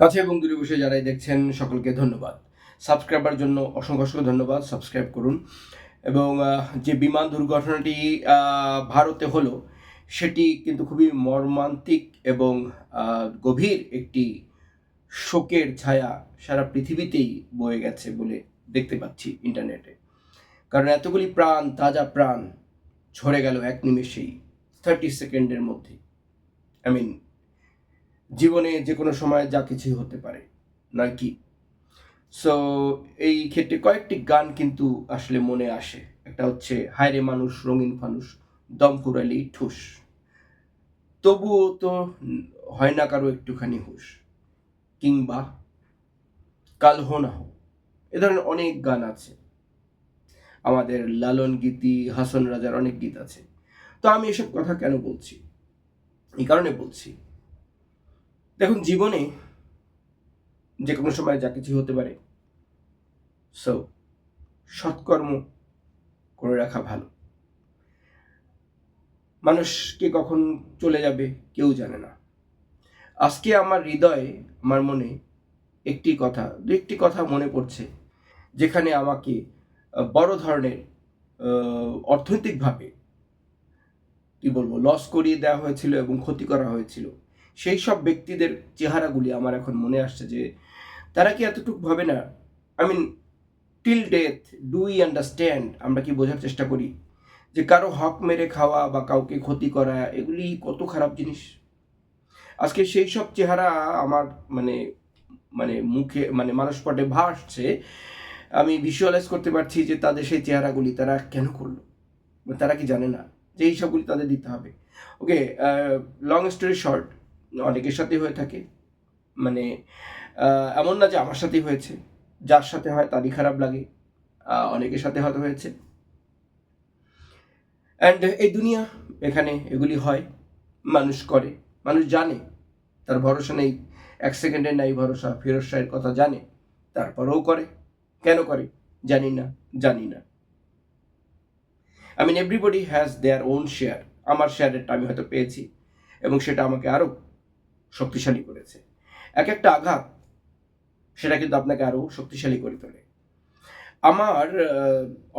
কাছে এবং দূরে বসে যারাই দেখছেন, সকলকে ধন্যবাদ। সাবস্ক্রাইবার জন্য অসংখ্য অসংখ্য ধন্যবাদ, সাবস্ক্রাইব করুন। এবং যে বিমান দুর্ঘটনাটি ভারতে হলো, সেটি কিন্তু খুবই মর্মান্তিক এবং গভীর একটি শোকের ছায়া সারা পৃথিবীতেই বয়ে গেছে বলে দেখতে পাচ্ছি ইন্টারনেটে। কারণ এতগুলি প্রাণ, তাজা প্রাণ ঝরে গেল এক নিমেষেই থার্টি সেকেন্ডের মধ্যে। আই মিন জীবনে যে কোনো সময় যা কিছু হতে পারে, নয় কি? সো এই ক্ষেত্রে কয়েকটি গান কিন্তু আসলে মনে আসে। একটা হচ্ছে হায়রে মানুষ, রঙিন ফানুষ দম ফুরালি ঠুস। তবুও তো হয় না কারও একটুখানি হুশ। কিংবা, কাল হো না হো। এ ধরনের অনেক গান আছে। আমাদের লালন গীতি, হাসন রাজার অনেক গীত আছে। তো আমি এসব কথা কেন বলছি? এই কারণে বলছি দেখুন, জীবনে যে কোনো সময় যা কিছু হতে পারে। সো সৎকর্ম করে রাখা ভালো। মানুষকে কখন চলে যাবে কেউ জানে না। আজকে আমার হৃদয়ে, আমার মনে একটি কথা, দু একটি কথা মনে পড়ছে, যেখানে আমাকে বড় ধরনের অর্থনৈতিকভাবে, কি বলব লস করিয়ে দেওয়া হয়েছিল এবং ক্ষতি করা হয়েছিল। সেই সব ব্যক্তিদের চেহারাগুলি আমার এখন মনে আসছে যে তারা কি এতটুকু ভাবে না? I mean till death do we understand আমরা কি বোঝার চেষ্টা করি? যে কারও হক মেরে খাওয়া বা কাউকে ক্ষতি করা, এগুলি কত খারাপ জিনিস? আজকে সেই সব চেহারা আমার মানে মানে মুখে মানে মানসপটে ভাসছে। আমি ভিজুয়ালাইজ করতে পারছি যে তাদের সেই চেহারাগুলি তারা কেন করল? তারা কি জানে না যে এই সবগুলি তাদের দিতে হবে? ওকে লং স্টোরি শর্ট অনেকের সাথেই হয়ে থাকে। মানে এমন না যে আমার সাথেই হয়েছে। যার সাথে হয় তারই খারাপ লাগে। অনেকের সাথে হয়তো হয়েছে। অ্যান্ড এই দুনিয়া এখানে এগুলি হয়। মানুষ করে। মানুষ জানে। তার ভরসা নেই। এক সেকেন্ডের নাই ভরসা। ফিরোজ শাহের কথা জানে। তারপরেও করে। কেন করে? জানি না। জানি না। I mean everybody has their own share আমার শেয়ারেরটা আমি হয়তো পেয়েছি। এবং সেটা আমাকে আরও শক্তিশালী করেছে। এক একটা আঘাত, সেটা কিন্তু আপনাকে আরও শক্তিশালী করে তোলে। আমার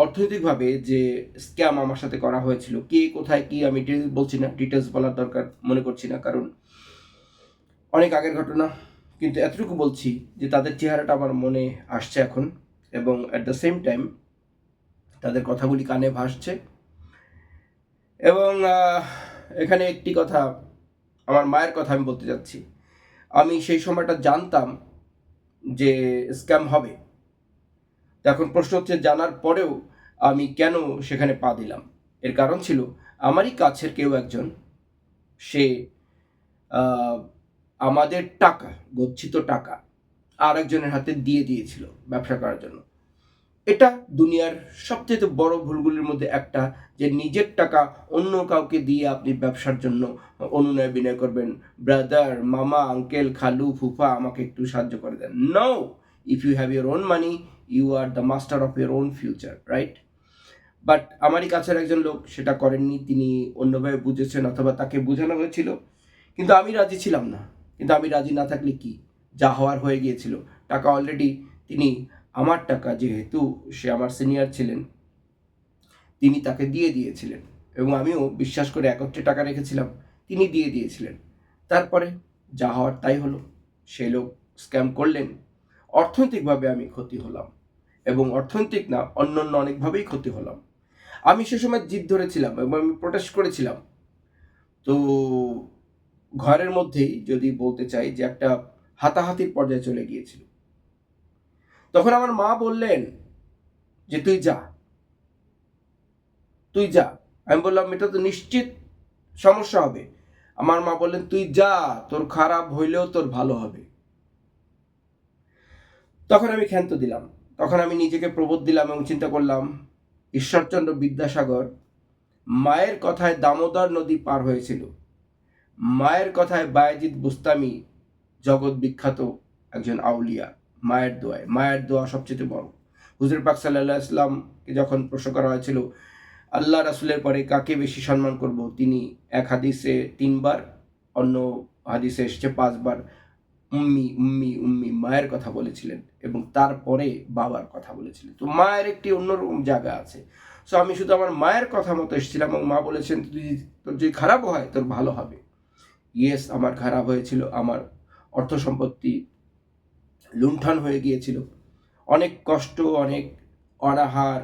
অর্থনৈতিকভাবে যে স্ক্যাম আমার সাথে করা হয়েছিল, কে কোথায় কি, আমি বলছি না ডিটেলস বলার দরকার মনে করছি না, কারণ অনেক আগের ঘটনা, কিন্তু এতটুকু বলছি যে তাদের চেহারাটা আমার মনে আসছে এখন এবং অ্যাট দ্য সেম টাইম তাদের কথাগুলি কানে ভাসছে। এবং এখানে একটি কথা আমার মায়ের কথা আমি বলতে যাচ্ছি। আমি সেই সময়টা জানতাম যে স্ক্যাম হবে। এখন প্রশ্ন হচ্ছে, জানার পরেও আমি কেন সেখানে পা দিলাম? এর কারণ ছিল, আমারই কাছের কেউ একজন, সে আমাদের টাকা, গচ্ছিত টাকা আর একজনের হাতে দিয়ে দিয়েছিল ব্যবসা করার জন্য। এটা দুনিয়ার সবচেয়ে বড় ভুলগুলির মধ্যে একটা, যে নিজের টাকা অন্য কাউকে দিয়ে আপনি ব্যবসার জন্য অনুনয় বিনয় করবেন। ব্রাদার মামা আঙ্কেল খালু, ফুফা, আমাকে একটু সাহায্য করে দেন। No if you have your own money you are the master of your own future right but আমারই কাছের একজন লোক সেটা করেননি, তিনি অন্যভাবে বুঝেছেন অথবা তাকে বোঝানো হয়েছিল। কিন্তু আমি রাজি ছিলাম না। কিন্তু আমি রাজি না থাকলে কি? যা হওয়ার হয়ে গিয়েছিল। টাকা অলরেডি তিনি আমার টাকা যেহেতু সে আমার সিনিয়র ছিলেন, তিনি তাকে দিয়ে দিয়েছিলেন এবং আমিও বিশ্বাস করে একত্রে টাকা রেখেছিলাম, তিনি দিয়ে দিয়েছিলেন। তারপরে যা হওয়ার তাই হলো। সেই লোক স্ক্যাম করলেন। অর্থনৈতিকভাবে আমি ক্ষতি হলাম এবং অর্থনৈতিক না অন্য অন্য অনেকভাবেই ক্ষতি হলাম। আমি সে সময় জিদ ধরেছিলাম এবং আমি প্রোটেস্ট করেছিলাম। তো ঘরের মধ্যেই যদি বলতে চাই যে একটা হাতাহাতির পর্যায়ে চলে গিয়েছিল। তখন আমার মা বললেন যে, তুই যা। তুই যা। আমি বললাম, এটা তো নিশ্চিত সমস্যা হবে। আমার মা বললেন, তুই যা, তোর খারাপ হইলেও তোর ভালো হবে। তখন আমি ক্ষান্ত দিলাম। তখন আমি নিজেকে প্রবোধ দিলাম এবং চিন্তা করলাম, ঈশ্বরচন্দ্র বিদ্যাসাগর মায়ের কথায় দামোদর নদী পার হয়েছিল। মায়ের কথায় বায়েজিৎ বুস্তামি জগৎ বিখ্যাত একজন আউলিয়া। মায়ের দোয়ায়। মায়ের দোয়া সবচেয়ে বড়। হুজুর পাক সাল্লাহ ইসলামকে যখন প্রশ্ন করা হয়েছিল, আল্লাহ রাসুলের পরে কাকে বেশি সম্মান করব? তিনি এক হাদিসে তিনবার, অন্য হাদিসে এসছে পাঁচবার, উম্মি উম্মি উম্মি মায়ের কথা বলেছিলেন এবং তারপরে বাবার কথা বলেছিলেন। তো মায়ের একটি অন্যরকম জায়গা আছে। সো আমি শুধু আমার মায়ের কথা মতো এসেছিলাম এবং মা বলেছেন, তুই তোর যদি খারাপ হয়, তোর ভালো হবে। ইয়েস আমার খারাপ হয়েছিল। আমার অর্থ সম্পত্তি লুণ্ঠন হয়ে গিয়েছিল। অনেক কষ্ট, অনেক অনাহার,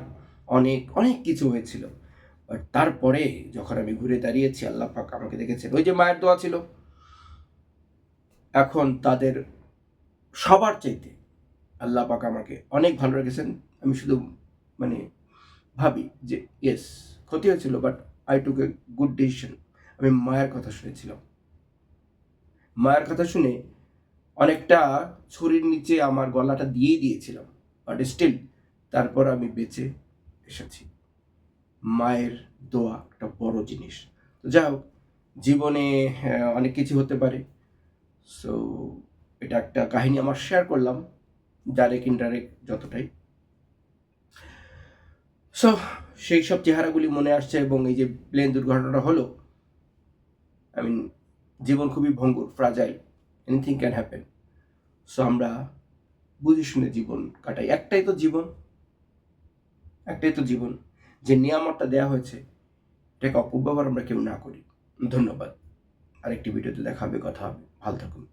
অনেক অনেক কিছু হয়েছিল। তারপরে যখন আমি ঘুরে দাঁড়িয়েছি, আল্লাহ পাক আমাকে দেখেছেন। ওই যে মায়ের দোয়া ছিল। এখন তাদের সবার চাইতে আল্লাহ পাক আমাকে অনেক ভালো রেখেছেন। আমি শুধু মানে ভাবি যে ইয়েস ক্ষতি হয়েছিল but I took a good decision আমি মায়ের কথা শুনেছিলাম। মায়ের কথা শুনে অনেকটা ছুরির নিচে আমার গলাটা দিয়েই দিয়েছিলাম বাট স্টিল তারপর আমি বেঁচে এসেছি। মায়ের দোয়া একটা বড় জিনিস। তো যাই হোক, জীবনে অনেক কিছু হতে পারে। সো এটা একটা কাহিনী আমার শেয়ার করলাম ডাইরেক্ট ইনডাইরেক্ট যতটাই। সো সেই সব চেহারাগুলি মনে আসছে এবং এই যে প্লেন দুর্ঘটনাটা হলো আই মিন জীবন খুবই ভঙ্গুর fragile anything can happen so আমরা বুঝে শুনে জীবন কাটাই। একটাই তো জীবন। একটাই তো জীবন। যে নিয়ামতটা দেওয়া হয়েছে, এটাকে অপব্যবহার আমরা কেউ না করি। ধন্যবাদ। আরেকটি ভিডিওতে দেখা হবে, কথা হবে। ভালো থাকুন।